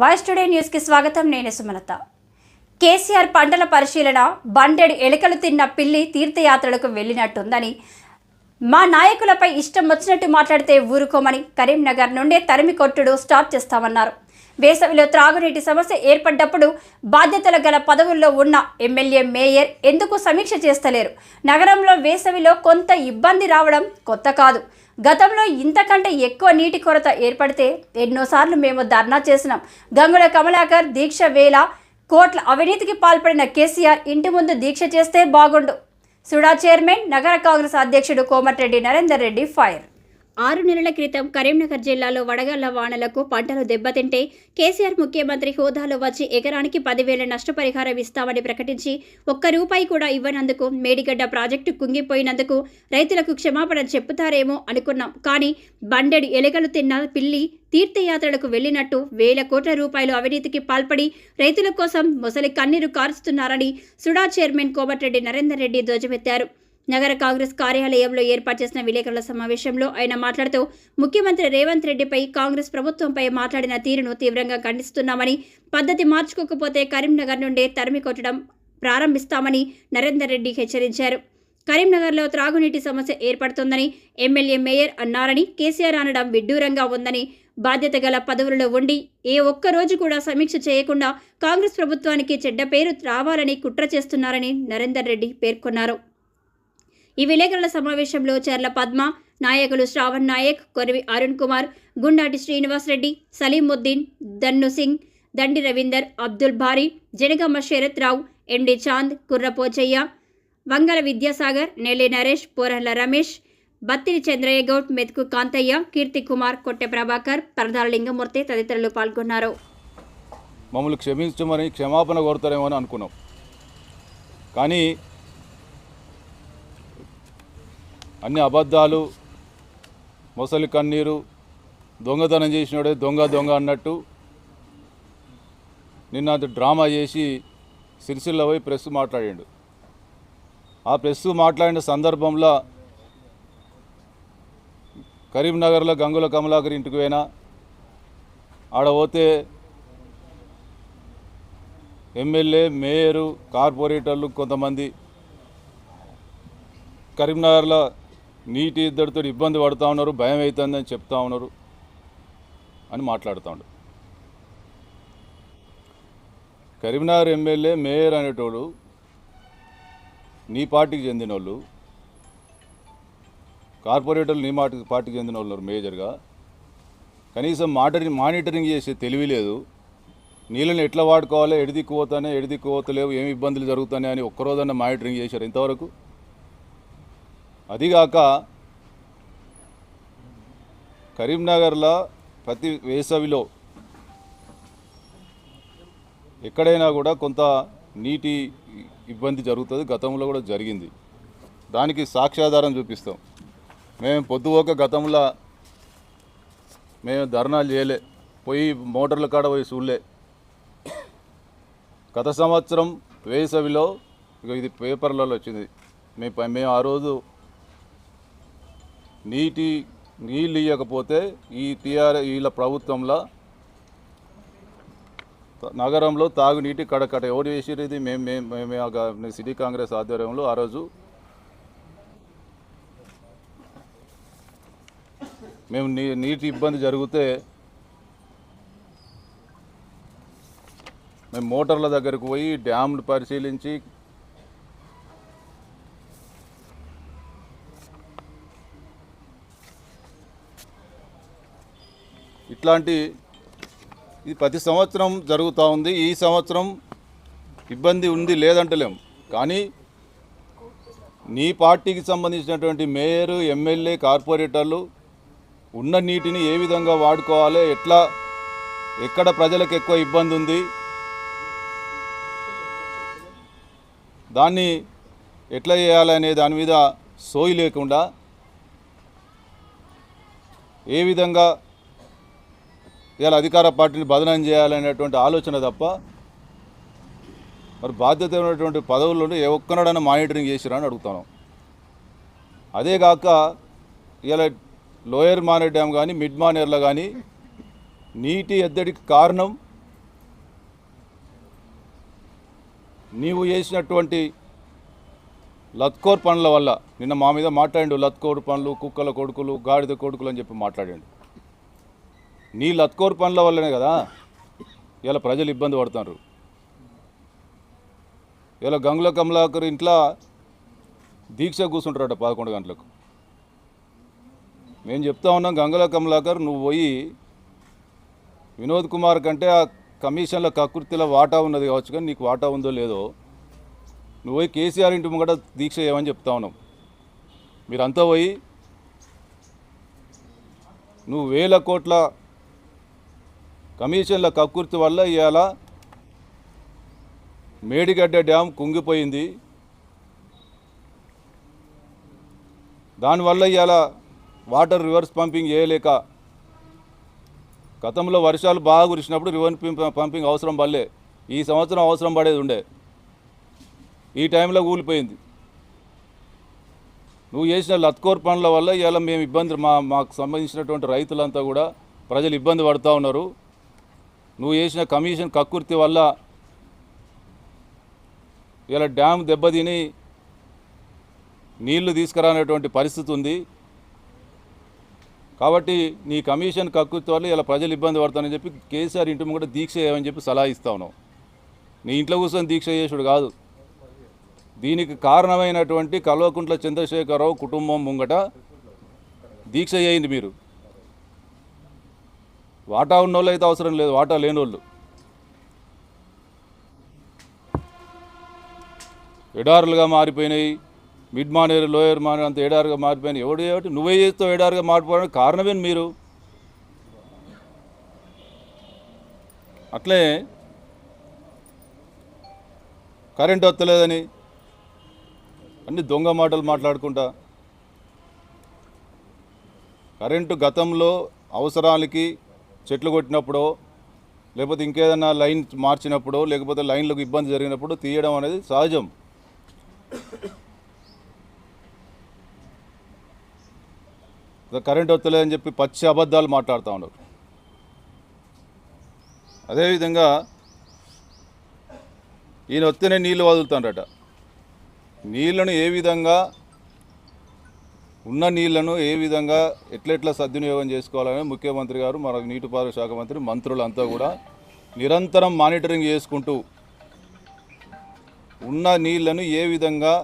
Voice today న్యూస్కి స్వాగతం. నేను సుమలత. కేసీఆర్ పంటల పరిశీలన బండెడు ఎలుకలు తిన్న పిల్లి తీర్థయాత్రలకు వెళ్ళినట్టుందని. మా నాయకులపై ఇష్టం వచ్చినట్టు మాట్లాడితే ఊరుకోమని కరీంనగర్ నుండే తరిమి కొట్టుడు స్టార్ట్ చేస్తామన్నారు. వేసవిలో త్రాగునీటి సమస్య ఏర్పడ్డప్పుడు బాధ్యతలు గల పదవుల్లో ఉన్న ఎమ్మెల్యే మేయర్ ఎందుకు సమీక్ష చేస్తలేరు? నగరంలో వేసవిలో కొంత ఇబ్బంది రావడం కొత్త కాదు. గతంలో ఇంతకంటే ఎక్కువ నీటి కొరత ఏర్పడితే ఎన్నోసార్లు మేము ధర్నా చేసినాం. గంగుల కమలాకర్ దీక్ష వేళ కోట్ల అవినీతికి పాల్పడిన కేసీఆర్ ఇంటి ముందు దీక్ష చేస్తే బాగుండు. సుడా చైర్మన్ నగర కాంగ్రెస్ అధ్యక్షుడు కోమటిరెడ్డి నరేందర్ రెడ్డి ఫైర్. ఆరు నెలల క్రితం కరీంనగర్ జిల్లాలో వడగళ్ళ వానలకు పంటలు దెబ్బతింటే కేసీఆర్ ముఖ్యమంత్రి హోదాలో వచ్చి ఎకరానికి పదివేల నష్టపరిహారం ఇస్తామని ప్రకటించి ఒక్క రూపాయి కూడా ఇవ్వనందుకు మేడిగడ్డ ప్రాజెక్టు కుంగిపోయినందుకు రైతులకు క్షమాపణ చెప్తారేమో అనుకున్నాం. కానీ బండెడు ఎలుకలు తిన్న పిల్లి తీర్థయాత్రలకు వెళ్ళినట్టు వేల కోట్ల రూపాయలు అవినీతికి పాల్పడి రైతుల కోసం మొసలి కన్నీరు కారుస్తున్నారని సుడా చైర్మన్ కోమటిరెడ్డి నరేందర్ రెడ్డి ధ్వజమెత్తారు. నగర కాంగ్రెస్ కార్యాలయంలో ఏర్పాటు చేసిన విలేకరుల సమావేశంలో ఆయన మాట్లాడుతూ ముఖ్యమంత్రి రేవంత్ రెడ్డిపై కాంగ్రెస్ ప్రభుత్వంపై మాట్లాడిన తీరును తీవ్రంగా ఖండిస్తున్నామని పద్ధతి మార్చుకోకపోతే కరీంనగర్ నుండే తరిమి కొట్టడం ప్రారంభిస్తామని నరేందర్ రెడ్డి హెచ్చరించారు. కరీంనగర్లో త్రాగునీటి సమస్య ఏర్పడుతోందని ఎమ్మెల్యే మేయర్ అన్నారని కేసీఆర్ అనడం విడ్డూరంగా ఉందని బాధ్యత గల పదవులలో ఉండి ఏ ఒక్క రోజు కూడా సమీక్ష చేయకుండా కాంగ్రెస్ ప్రభుత్వానికి చెడ్డ పేరు రావాలని కుట్ర చేస్తున్నారని నరేందర్ రెడ్డి పేర్కొన్నారు. ఈ విలేకరుల సమావేశంలో చర్ల పద్మ నాయకులు శ్రావణ్ నాయక్ కొరవి అరుణ్ కుమార్ గుండాటి శ్రీనివాస్ రెడ్డి సలీముద్దీన్ దన్ను సింగ్ దండి రవీందర్ అబ్దుల్ భారీ జనగమ్మ శరత్ రావు ఎండి చాంద్ కుర్రపోచయ్య వంగల విద్యాసాగర్ నెల్లి నరేష్ పోరహ్ల రమేష్ బత్తిరి చంద్రయ్య గౌడ్ మెతుకు కాంతయ్య కీర్తి కుమార్ కొట్టె ప్రభాకర్ పరదాల లింగమూర్తి తదితరులు పాల్గొన్నారు. మమ్మల్ని క్షమించమని క్షమాపణ కోరుతారేమో అని అనుకున్నాం. కానీ అన్ని అబద్ధాలు మొసలి కన్నీరు దొంగతనం చేసినోడే దొంగ దొంగ అన్నట్టు నిన్న డ్రామా చేసి సిరిసిల్ల పోయి ప్రెస్ మాట్లాడాడు. ఆ ప్రెస్ మాట్లాడిన సందర్భంలో కరీంనగర్లో గంగుల కమలాకర్ ఇంటికి పోయినా ఆడ పోతే ఎమ్మెల్యే మేయరు కార్పొరేటర్లు కొంతమంది కరీంనగర్లో నీటి ఇద్దరితో ఇబ్బంది పడుతూ ఉన్నారు భయం అవుతుందని చెప్తా ఉన్నారు అని మాట్లాడుతూ ఉన్నారు కరీంనగర్ ఎమ్మెల్యే మేయర్ అనేటోడు నీ పార్టీకి చెందిన వాళ్ళు కార్పొరేటర్లు నీ మాట పార్టీకి చెందిన వాళ్ళు మేజర్గా. కనీసం మాటరింగ్ మానిటరింగ్ చేసే తెలివి లేదు. నీళ్ళని ఎట్లా వాడుకోవాలి? ఎడిదిక్కుపోతానే ఎడిదిక్కుపోతలేవు ఏమి ఇబ్బందులు జరుగుతాయి అని ఒక్కరోజన్నా మానిటరింగ్ చేశారు ఇంతవరకు? అదిగాక కరీంనగర్లో ప్రతి వేసవిలో ఎక్కడైనా కూడా కొంత నీటి ఇబ్బంది జరుగుతుంది. గతంలో కూడా జరిగింది. దానికి సాక్ష్యాధారం చూపిస్తాం. మేము పొద్దుపోక గతంలో మేము ధర్నాలు చేయలే. పోయి మోటార్ల కాడ పోయి చూడలే. గత సంవత్సరం వేసవిలో ఇది పేపర్లలో వచ్చింది. మేము మేము ఆ రోజు నీటి నీళ్ళు ఇవ్వకపోతే ఈ టీఆర్ వీళ్ళ ప్రభుత్వంలో నగరంలో తాగునీటి కడకట. ఎవరు వేసిరు ఇది? మేము మేము మేము సిటీ కాంగ్రెస్ ఆధ్వర్యంలో ఆ రోజు మేము నీ నీటి ఇబ్బంది జరిగితే మేము మోటార్ల దగ్గరకు పోయి డ్యామ్ను పరిశీలించి ఇట్లాంటి ఇది ప్రతి సంవత్సరం జరుగుతూ ఉంది. ఈ సంవత్సరం ఇబ్బంది ఉంది లేదంటలేం. కానీ నీ పార్టీకి సంబంధించినటువంటి మేయర్ ఎమ్మెల్యే కార్పొరేటర్లు ఉన్న నీటిని ఏ విధంగా వాడుకోవాలి? ఎట్లా? ఎక్కడ ప్రజలకు ఎక్కువ ఇబ్బంది ఉంది? దాన్ని ఎట్లా చేయాలనే దాని మీద సోయి లేకుండా ఏ విధంగా ఇవాళ అధికార పార్టీని బదనం చేయాలనేటువంటి ఆలోచన తప్ప మరి బాధ్యత ఉన్నటువంటి పదవుల్లో ఏ ఒక్కనాడైనా మానిటరింగ్ చేసిరని అడుగుతాను అదేగాక ఇలా లోయర్ మానే డ్యామ్ కానీ మిడ్ మానేర్లో కానీ నీటి ఎద్దడికి కారణం నీవు చేసినటువంటి లత్కోర్ పనుల వల్ల నిన్న మా మీద మాట్లాడిండు లత్కోర్ పనులు కుక్కల కొడుకులు గాడిద కొడుకులు అని చెప్పి మాట్లాడాడు. నీ లత్కోర్ పనుల వల్లనే కదా ఇలా ప్రజలు ఇబ్బంది పడుతున్నారు ఇలా గంగుల కమలాకర్ ఇంట్లో దీక్ష కూర్చుంటారట పదకొండు గంటలకు. మేము చెప్తా ఉన్నాం గంగుల కమలాకర్ నువ్వు పోయి వినోద్ కుమార్ కంటే ఆ కమిషన్ల కకృతిలో వాటా ఉన్నది కావచ్చు కానీ నీకు వాటా ఉందో లేదో నువ్వు పోయి కేసీఆర్ ఇంటి ముంగట దీక్ష చేయమని చెప్తా ఉన్నాం. మీరంతా పోయి నువ్వు వేల కోట్ల కమిషన్ల కక్కుర్తి వల్ల ఇవాళ మేడిగడ్డ డ్యామ్ కుంగిపోయింది. దానివల్ల ఇవాళ వాటర్ రివర్స్ పంపింగ్ చేయలేక గతంలో వర్షాలు బాగా కురిసినప్పుడు రివర్స్ పంపింగ్ అవసరం పడలే. ఈ సంవత్సరం అవసరం పడేది ఉండే. ఈ టైంలో కూలిపోయింది. నువ్వు చేసిన లత్కోర్ పనుల వల్ల ఇవాళ మేము ఇబ్బంది మా మాకు సంబంధించినటువంటి రైతులంతా కూడా ప్రజలు ఇబ్బంది పడుతూ ఉన్నారు. నువ్వు చేసిన కమిషన్ కక్కుర్తి వల్ల ఇలా డ్యామ్ దెబ్బతిని నీళ్ళు తీసుకురానేటువంటి పరిస్థితి ఉంది. కాబట్టి నీ కమిషన్ కక్కుర్తి వల్ల ఇలా ప్రజలు ఇబ్బంది పడతానని చెప్పి కేసీఆర్ ఇంటి ముంగట దీక్ష చేయమని చెప్పి సలహా ఇస్తా ఉన్నావు. నీ ఇంట్లో కూర్చొని దీక్ష చేసుడు కాదు. దీనికి కారణమైనటువంటి కల్వకుంట్ల చంద్రశేఖరరావు కుటుంబం ముంగట దీక్ష చేయండి మీరు. వాటా ఉన్నోళ్ళు అయితే అవసరం లేదు వాటా లేని వాళ్ళు ఎడారులుగా మారిపోయినాయి. మిడ్ మానేరు లోయర్ మానేరు అంత ఎడారుగా మారిపోయినాయి. ఎవడు ఏమిటి? నువ్వే చేస్తావు ఎడారుగా మారిపోవడానికి కారణమే మీరు? అట్లే కరెంట్ వస్తలేదని అన్ని దొంగ మాటలు మాట్లాడుకుంటా. కరెంటు గతంలో అవసరాలకి చెట్లు కొట్టినప్పుడు లేకపోతే ఇంకేదన్నా లైన్ మార్చినప్పుడు లేకపోతే లైన్లకు ఇబ్బంది జరిగినప్పుడు తీయడం అనేది సహజం. కరెంట్ వస్తలేదని చెప్పి పచ్చి అబద్ధాలు మాట్లాడుతూ ఉన్నారు. అదేవిధంగా ఈయన వస్తేనే నీళ్ళు వదులుతాడట నీళ్ళను ఏ విధంగా ఉన్న నీళ్ళను ఏ విధంగా ఎట్లెట్లా సద్వినియోగం చేసుకోవాలని ముఖ్యమంత్రి గారు మన నీటిపారుదల శాఖ మంత్రి మంత్రులంతా కూడా నిరంతరం మానిటరింగ్ చేసుకుంటూ ఉన్న నీళ్ళను ఏ విధంగా